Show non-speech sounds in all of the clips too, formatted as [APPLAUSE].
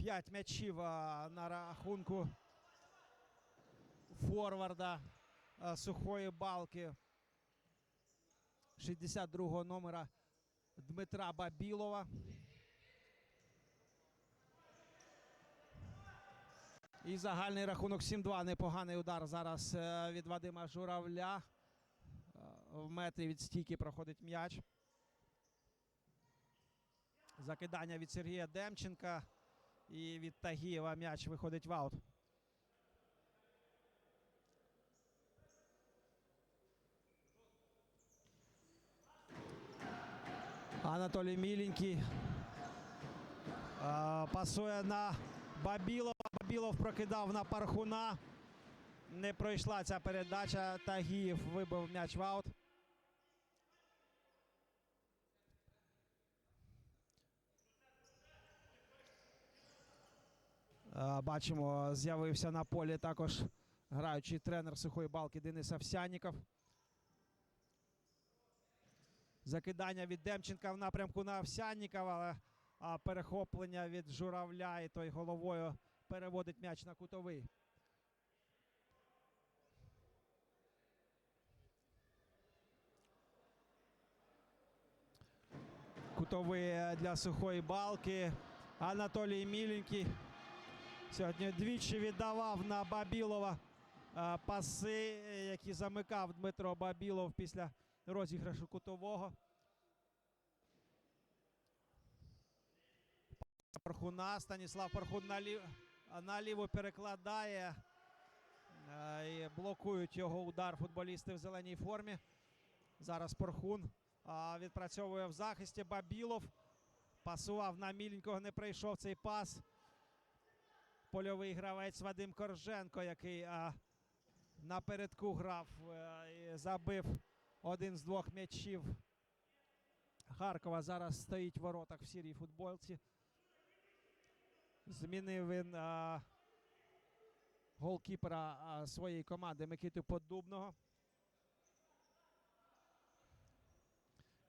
П'ять м'ячів на рахунку форварда сухої балки 62-го номера Дмитра Бабілова. І загальний рахунок 7-2. Непоганий удар зараз е, від Вадима Журавля. Е, В метрі від стійки проходить м'яч. Закидання від Сергія Демченка. І від Тагієва м'яч виходить в аут. Анатолій Міленький пасує на Бабілова. Бабілов прокидав на Пархуна. Не пройшла ця передача. Тагієв вибив м'яч в аут. Бачимо, з'явився на полі також граючий тренер сухої балки Денис Овсянніков. Закидання від Демченка в напрямку на Овсяннікова, але перехоплення від журавля і той головою переводить м'яч на кутовий. Кутовий для сухої балки. Анатолій Міленький сьогодні двічі віддавав на Бабілова е, паси, які замикав Дмитро Бабілов після розіграшу кутового. Пархуна. Станіслав Пархун наліво, наліво перекладає. Е, І блокують його удар футболісти в зеленій формі. Зараз Пархун відпрацьовує в захисті. Бабілов пасував на міленького, не прийшов цей пас. Польовий гравець Вадим Корженко, який а, напередку грав е, і забив один з двох м'ячів. Харкова зараз стоїть в воротах в сірій футболці. Змінив він а, голкіпера а, своєї команди Микиту Поддубного.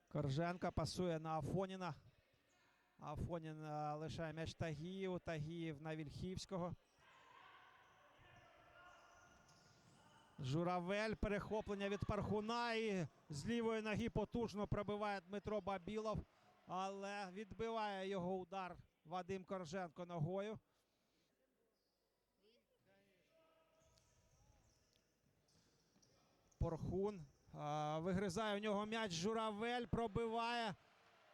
Корженко пасує на Афоніна. Афонін а, лишає м'яч Тагіїв. Тагіїв на Вільхівського. Журавель. Перехоплення від Пархуна. І з лівої ноги потужно пробиває Дмитро Бабілов. Але відбиває його удар Вадим Корженко ногою. Порхун. а, Вигризає у нього м'яч. Журавель пробиває.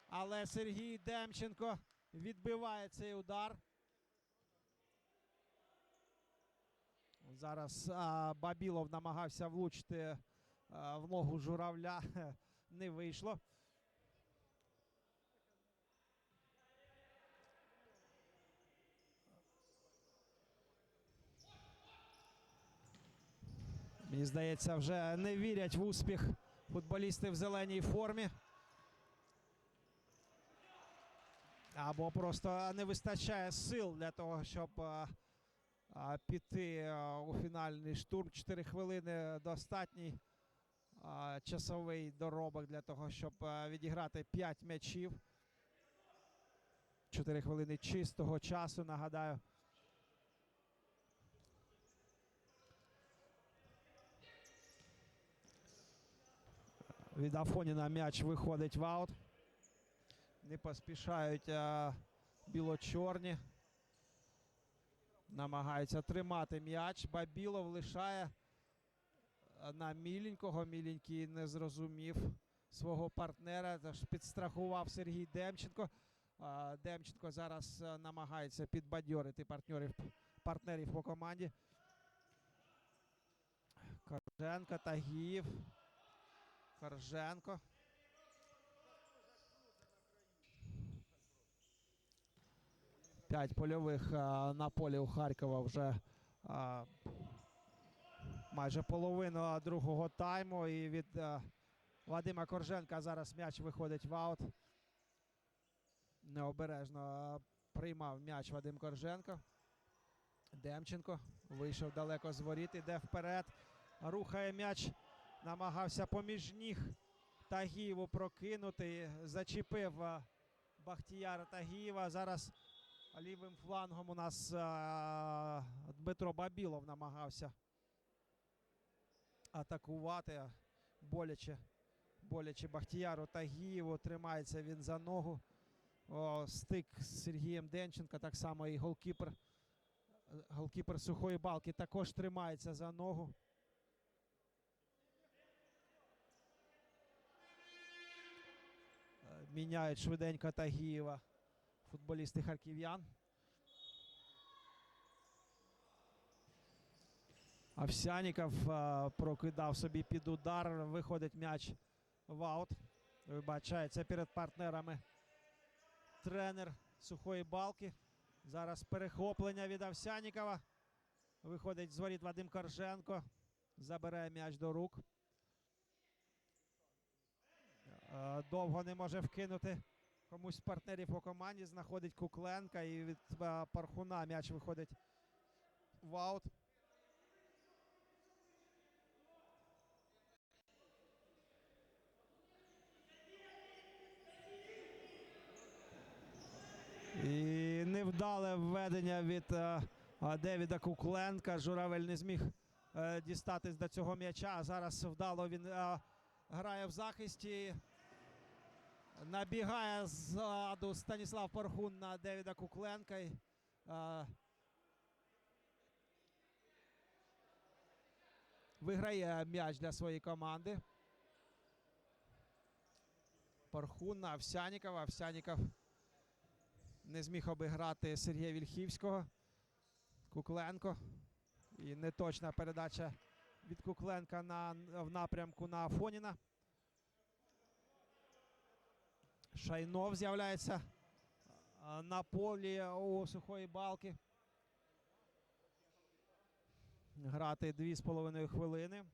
Але Сергій Демченко відбиває цей удар. Зараз а, Бабілов намагався влучити а, в ногу журавля. [LAUGHS] Не вийшло. Мені здається, вже не вірять в успіх футболісти в зеленій формі. Або просто не вистачає сил для того, щоб а, а, піти а, у фінальний штурм. 4 хвилини достатній часовий доробок для того, щоб відіграти 5 м'ячів. 4 хвилини чистого часу, нагадаю. Від Афоніна м'яч виходить в аут. Не поспішають а, біло-чорні. Намагаються тримати м'яч. Бабілов лишає на міленького. Міленький не зрозумів свого партнера. Тож підстрахував Сергій Демченко. А, Демченко зараз намагається підбадьорити партнерів, партнерів по команді. Корженко, Тагіїв. Корженко. П'ять польових на полі у Харкова вже майже половину другого тайму. І від Вадима Корженка зараз м'яч виходить в аут. Необережно приймав м'яч Вадим Корженко. Демченко вийшов далеко з воріт, іде вперед. Рухає м'яч, намагався поміж ніг Тагієву прокинути. Зачепив Бахтіяра Тагієва. Зараз Лівим флангом у нас а, Дмитро Бабілов намагався атакувати. Боляче, боляче Бахтіяру Тагієву. Тримається він за ногу. О, стик з Сергієм Денченко, так само і голкіпер. е, Голкіпер сухої балки також тримається за ногу. Е, Міняють швиденько Тагієва футболісти харків'ян. Овсяніков е, прокидав собі під удар. Виходить м'яч в аут. Вибачається перед партнерами тренер сухої балки. Зараз перехоплення від Овсянікова. Виходить з воріт Вадим Корженко. Забирає м'яч до рук. Е, Довго не може вкинути комусь з партнерів по команді. Знаходить Кукленка і від е, Пархуна м'яч виходить в аут. І невдале введення від е, е, Девіда Кукленка. Журавель не зміг дістатись до цього м'яча. Зараз вдало він грає в захисті. Набігає ззаду Станіслав Порхун на Девіда Кукленка. Виграє м'яч для своєї команди. Порхун на Овсянікова. Овсяніков не зміг обіграти Сергія Вільхівського. Кукленко. І неточна передача від Кукленка на, в напрямку на Афоніна. Шайнов з'являється на полі у сухої балки. Грати дві з половиною хвилини.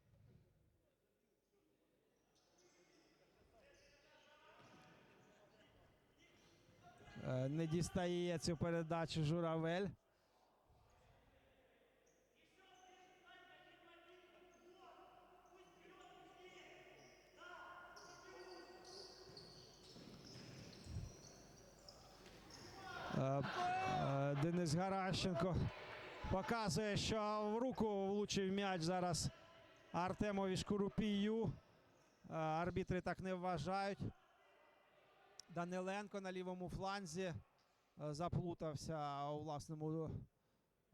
Е, Не дістає цю передачу Журавель. Денис Гаращенко показує, що в руку влучив м'яч зараз Артемові Шкурупію. Е, Арбітри так не вважають. Даниленко на лівому фланзі е, заплутався у власному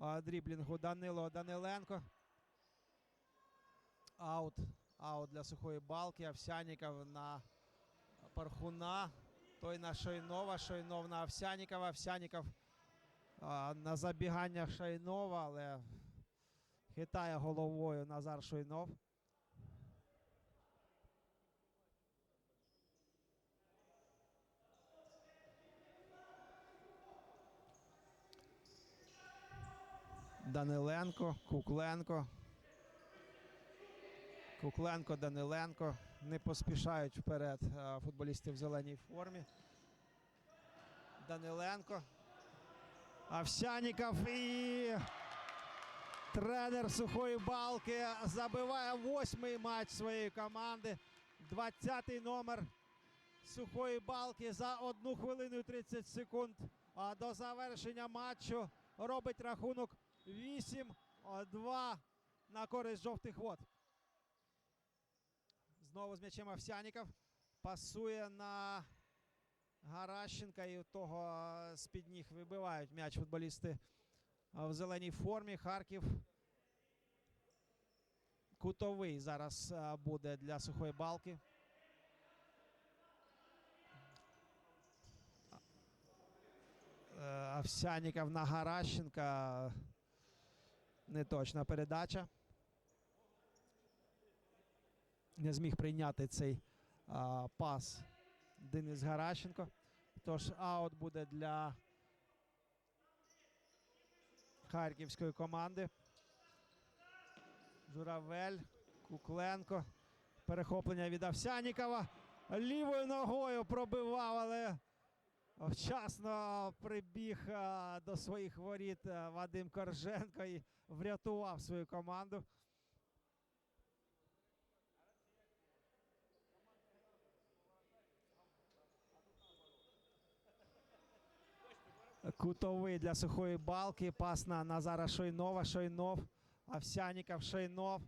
е, дріблінгу Данило Даниленко. Аут. Аут для сухої балки. Овсяніков на Пархуна. Той на Шойнова. Шойнов на Овсянікова. Овсяніков на забігання Шайнова, але хитає головою Назар Шойнов. Даниленко, Кукленко. Кукленко, Даниленко. Не поспішають вперед футболісти в зеленій формі. Даниленко. Овсяніков і тренер сухої балки забиває восьмий матч своєї команди. 20-й номер сухої балки за 1 хвилину і 30 секунд. До завершення матчу робить рахунок 8-2 на користь жовтих вод. Знову з м'ячем Овсяніков. Пасує на Гаращенка і того з-під ніг вибивають м'яч футболісти в зеленій формі. Харків. Кутовий зараз буде для сухої балки. Овсяніков на Гаращенка. Неточна передача. Не зміг прийняти цей а, пас Денис Гаращенко. Тож аут буде для харківської команди. Журавель, Кукленко. Перехоплення від Овсянікова. Лівою ногою пробивав, але вчасно прибіг до своїх воріт Вадим Корженко і врятував свою команду. Кутовий для сухої балки. Пас на Назара Шойнова. Шойнов. Овсяніков. Шойнов.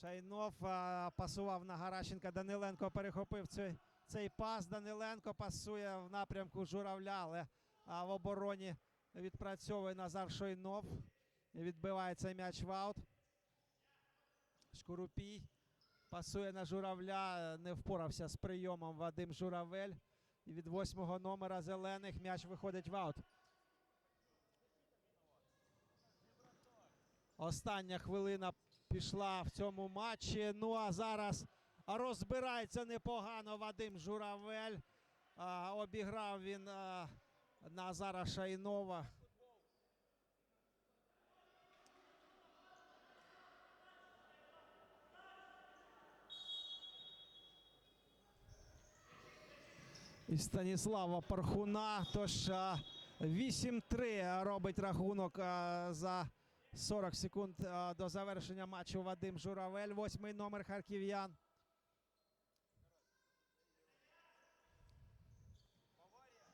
Шайнов а, пасував на Гаращенка. Даниленко перехопив цей, цей пас. Даниленко пасує в напрямку Журавля, але а, в обороні відпрацьовує Назар Шойнов. Відбиває цей м'яч в аут. Шкурупій пасує на журавля. Не впорався з прийомом Вадим Журавель. І від восьмого номера зелених м'яч виходить в аут. Остання хвилина пішла в цьому матчі. Ну а зараз розбирається непогано Вадим Журавель. А, обіграв він а, Назара Шайнова. І Станіслава Пархуна. Тож 8-3 робить рахунок за 40 секунд до завершення матчу Вадим Журавель. Восьмий номер харків'ян.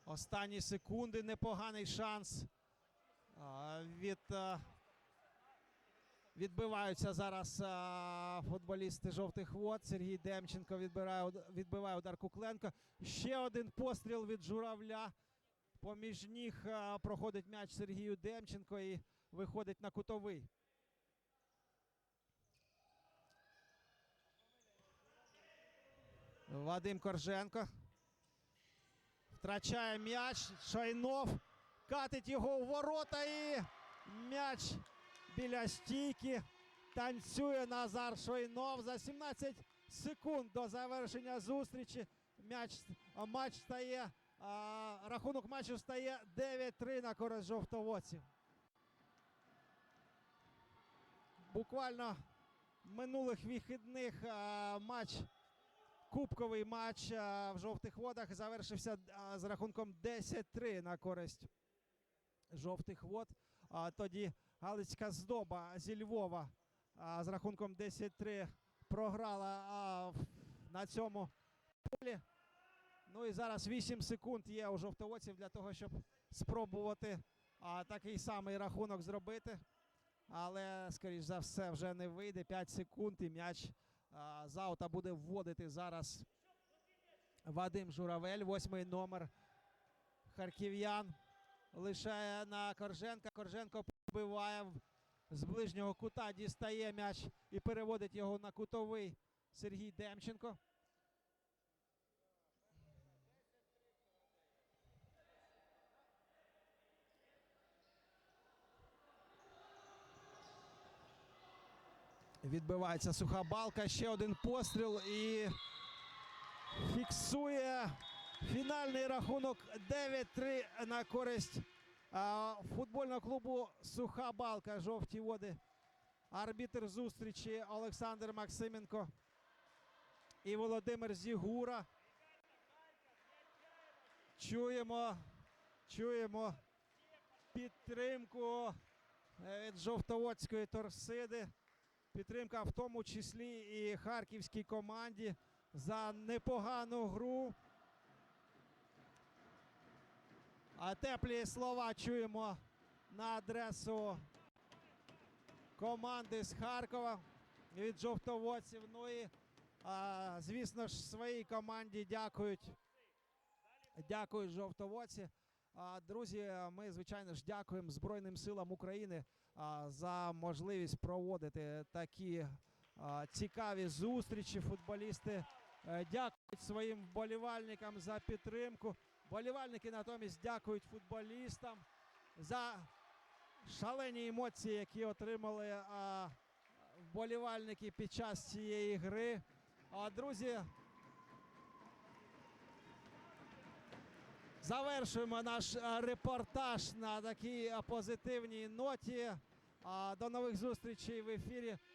Останні секунди. Непоганий шанс. Від, відбиваються зараз а, футболісти жовтих вод. Сергій Демченко відбирає, відбиває удар Кукленко. Ще один постріл від журавля. Поміж ніг а, проходить м'яч Сергію Демченко і виходить на кутовий. Вадим Корженко. Втрачає м'яч. Шайнов. Катить його у ворота і м'яч біля стійки. Танцює Назар Шойнов за 17 секунд до завершення зустрічі. М'яч, матч стає, а, рахунок матчу стає 9-3 на користь жовтоводців. Буквально минулих вихідних а, матч, кубковий матч а, в жовтих водах завершився а, з рахунком 10-3 на користь жовтих вод. А, тоді Галицька здоба зі Львова а, з рахунком 10-3 програла а, на цьому полі. Ну і зараз 8 секунд є у жовтоводців для того, щоб спробувати а, такий самий рахунок зробити. Але, скоріш за все, вже не вийде. 5 секунд і м'яч а, з буде вводити зараз Вадим Журавель, восьмий номер харків'ян. Лишає на Корженка. Корженко побиває в- з ближнього кута, дістає м'яч і переводить його на кутовий Сергій Демченко. Відбивається суха балка. Ще один постріл і фіксує фінальний рахунок 9-3 на користь футбольного клубу Суха Балка. Жовті води. Арбітр зустрічі Олександр Максименко і Володимир Зігура. Чуємо, чуємо підтримку е, від жовтоводської торсиди. Підтримка в тому числі і харківській команді за непогану гру. А теплі слова чуємо на адресу команди з Харкова від жовтоводців. Ну і, звісно ж, своїй команді дякують. Дякують жовтоводці. Друзі, ми, звичайно ж, дякуємо Збройним силам України за можливість проводити такі цікаві зустрічі. Футболісти е, дякують своїм вболівальникам за підтримку. Вболівальники натомість дякують футболістам за шалені емоції, які отримали а, вболівальники під час цієї гри. А, друзі, завершуємо наш репортаж на такій позитивній ноті. А, до нових зустрічей в ефірі